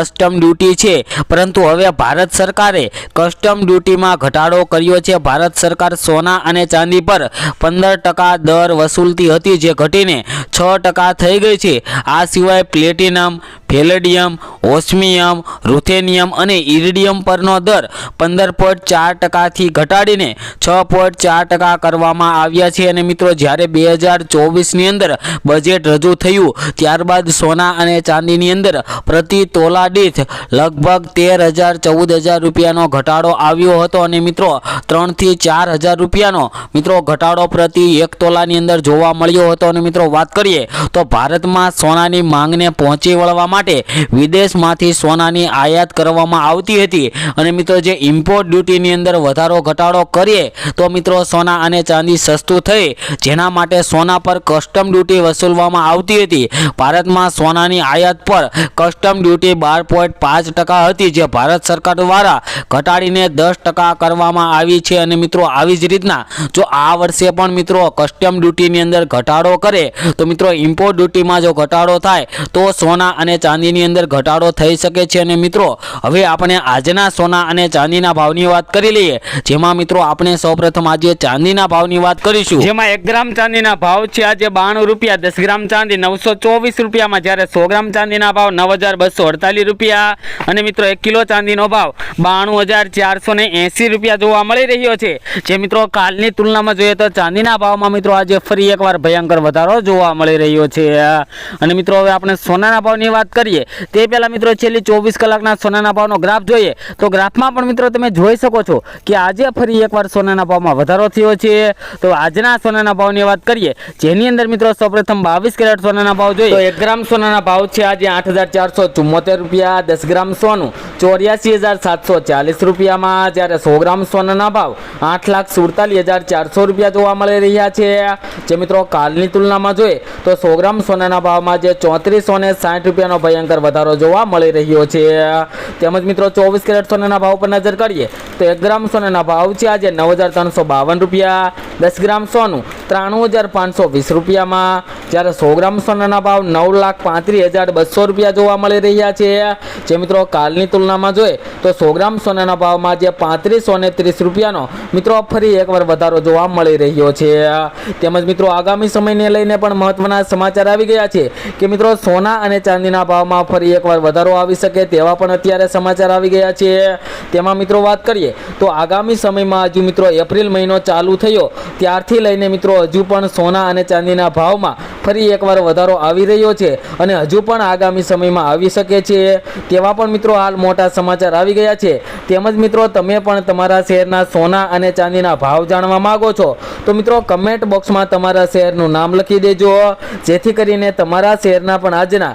Custom duty છે. પરંતુ હવે ભારત સરકારે કસ્ટમ ડ્યુટીમાં ઘટાડો કર્યો છે. ભારત સરકાર સોના અને ચાંદી પર પંદર ટકા દર વસૂલતી હતી, જે ઘટીને છ ટકા થઈ ગઈ છે. આ સિવાય પ્લેટિનમ ફેલેડિયમ, ઓસ્મિયમ, રૂથેનિયમ અને ઇરિડિયમ પરનો દર પંદર પોઈન્ટ ચાર ટકાથી ઘટાડીને છ પોઈન્ટ ચાર ટકા કરવામાં આવ્યા છે. અને મિત્રો, જ્યારે બે હજાર ચોવીસની અંદર બજેટ રજૂ થયું, ત્યારબાદ સોના અને ચાંદીની અંદર પ્રતિ તોલા દીઠ લગભગ તેર હજાર ચૌદ હજાર રૂપિયાનો ઘટાડો આવ્યો હતો. અને મિત્રો, ત્રણથી ચાર હજાર રૂપિયાનો, મિત્રો, ઘટાડો પ્રતિ એક તોલાની અંદર જોવા મળ્યો હતો. અને મિત્રો, વાત કરીએ તો ભારતમાં સોનાની માંગને પહોંચી વળવા માટે વિદેશમાંથી સોનાની આયાત કરવામાં આવતી હતી. અને મિત્રો, જે ઇમ્પોર્ટ ડ્યુટીની અંદર વધારો ઘટાડો કરીએ, તો મિત્રો, સોના અને ચાંદી સસ્તું થઈ, જેના માટે સોના પર કસ્ટમ ડ્યુટી વસૂલવામાં આવતી હતી. ભારતમાં સોનાની આયાત પર કસ્ટમ ડ્યુટી બાર પોઈન્ટ પાંચ ટકા હતી, જે ભારત સરકાર દ્વારા ઘટાડીને દસ ટકા કરવામાં આવી છે. અને મિત્રો, આવી જ રીતના જો આ વર્ષે પણ મિત્રો કસ્ટમ ડ્યુટીની અંદર ઘટાડો કરે, તો મિત્રો ઇમ્પોર્ટ ડ્યુટીમાં જો ઘટાડો થાય, તો સોના અને ચાંદીની અંદર ઘટાડો થઈ શકે છે અને મિત્રો, હવે આપણે આજના સોના અને ચાંદીના ભાવની વાત કરી લઈએ. જેમાં મિત્રો, આપણે સૌપ્રથમ આજે ચાંદીના ભાવની વાત કરીશું. જેમાં એક ગ્રામ ચાંદીના ભાવ છે આજે બાણું રૂપિયા, દસ ગ્રામ ચાંદી નવસો ચોવીસ રૂપિયામાં, જ્યારે સો ગ્રામ ચાંદીના ભાવ નવ હજાર બસો અડતાલીસ રૂપિયા. અને મિત્રો, એક કિલો ચાંદીનો ભાવ બાણું હજાર ચારસો ને એંસી રૂપિયા જોવા મળી રહ્યો છે. જે મિત્રો, કાલની તુલનામાં જોઈએ તો ચાંદીના ભાવમાં મિત્રો, આજે ફરી એકવાર ભયંકર વધારો જોવા મળી રહ્યો છે. અને મિત્રો, હવે આપણે સોનાના ભાવની વાત કરીએ. તે પહેલાં મિત્રો છેલ્લી ચોવીસ કલાકના સોનાના ભાવનો ગ્રાફ જોઈએ તો ગ્રાફમાં પણ મિત્રો તમે જોઈ શકો છો કે આજે ફરી એકવાર સોનાના ભાવમાં વધારો થયો છે. તો આજના સોનાના ભાવની વાત કરીએ, જેની અંદર મિત્રો સૌપ્રથમ બાવીસ કેરેટ સોનાના ભાવ જોઈએ. એક ગ્રામ સોનાના ભાવ છે આજે આઠ હજાર ચારસો ચુમ્મોતેર રૂપિયા, દસ ગ્રામ સોનું ચોર્યાસી હજાર સાતસો ચાલીસ રૂપિયામાં. જ્યારે સો ગ્રામ સોનાના ભાવ આઠ લાખ સુડતાલીસ હજાર ચારસો રૂપિયા જોવા મળી રહ્યા છે. જે મિત્રો કાલની તુલનામાં જોઈએ તો સો ગ્રામ સોનાના ભાવમાં જે ચોત્રીસો ને સાઠ રૂપિયાનો ભયંકર વધારો જોવા મળી રહ્યો છે. તેમજ મિત્રો, ચોવીસ કેરેટ સોનાના ભાવ પર નજર કરીએ, તો એક ગ્રામ સોનાના ભાવ છે આજે નવ હજાર ત્રણસો બાવન રૂપિયા, દસ ગ્રામ સોનું ત્રાણું હજાર પાંચસો વીસ રૂપિયામાં. જ્યારે સો ગ્રામ સોનાના ભાવ નવ લાખ પાંત્રીસ હજાર બસો રૂપિયા જોવા મળી રહ્યા છે. જે મિત્રો, કાલની તુલનામાં જોઈએ, તો સો ગ્રામ સોનાના ભાવમાં જે પાંત્રીસો ને ત્રીસ રૂપિયાનો મિત્રો, ફરી એકવાર વધારો જોવા મળી રહ્યો છે. તેમજ મિત્રો, આગામી સમયને લઈને પણ મહત્વના સમાચાર આવી ગયા છે કે મિત્રો, સોના અને ચાંદીના ભાવમાં ફરી એકવાર વધારો આવી શકે તેવા પણ અત્યારે સમાચાર આવી ગયા છે. તેમાં મિત્રો વાત કરીએ તો આગામી સમયમાં હજુ મિત્રો એપ્રિલ મહિનો ચાલુ થયો. ત્યારથી લઈને મિત્રો હજુ પણ સોના અને ચાંદીના ભાવમાં ફરી એકવાર વધારો આવી રહ્યો છે અને હજુ પણ આગામી સમયમાં આવી શકે છે. તેવા પણ મિત્રો હાલ મોટા સમાચાર આવી ગયા છે. તેમજ મિત્રો તમે પણ તમારા શહેરના સોના અને ચાંદીના ભાવ જાણવા માંગો છો, તો મિત્રો કમેન્ટ બોક્સમાં તમારા શહેરનું નામ લખી દેજો. જેથી કરીને તમારા શહેરના પણ આજના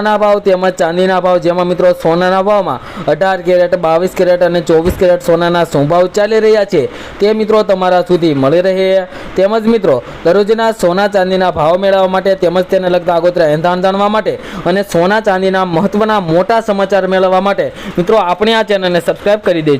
સોનાના ભાવ તેમજ ચાંદીના ભાવ. જેમાં મિત્રો સોનાના ભાવમાં અઢાર કેરેટ, બાવીસ કેરેટ અને ચોવીસ કેરેટ સોનાના શું ભાવ ચાલી રહ્યા છે. તે મિત્રો તમારા સુધી મળી રહે. તેમજ મિત્રો, દરરોજના સોના ચાંદીના ભાવ મેળવવા માટે તેમજ તેને લગતા આગોતરા એંધાણ જાણવા માટે અને સોના ચાંદીના મહત્વના મોટા સમાચાર મેળવવા માટે મિત્રો આપણે આ ચેનલને સબસ્ક્રાઇબ કરી દેજો.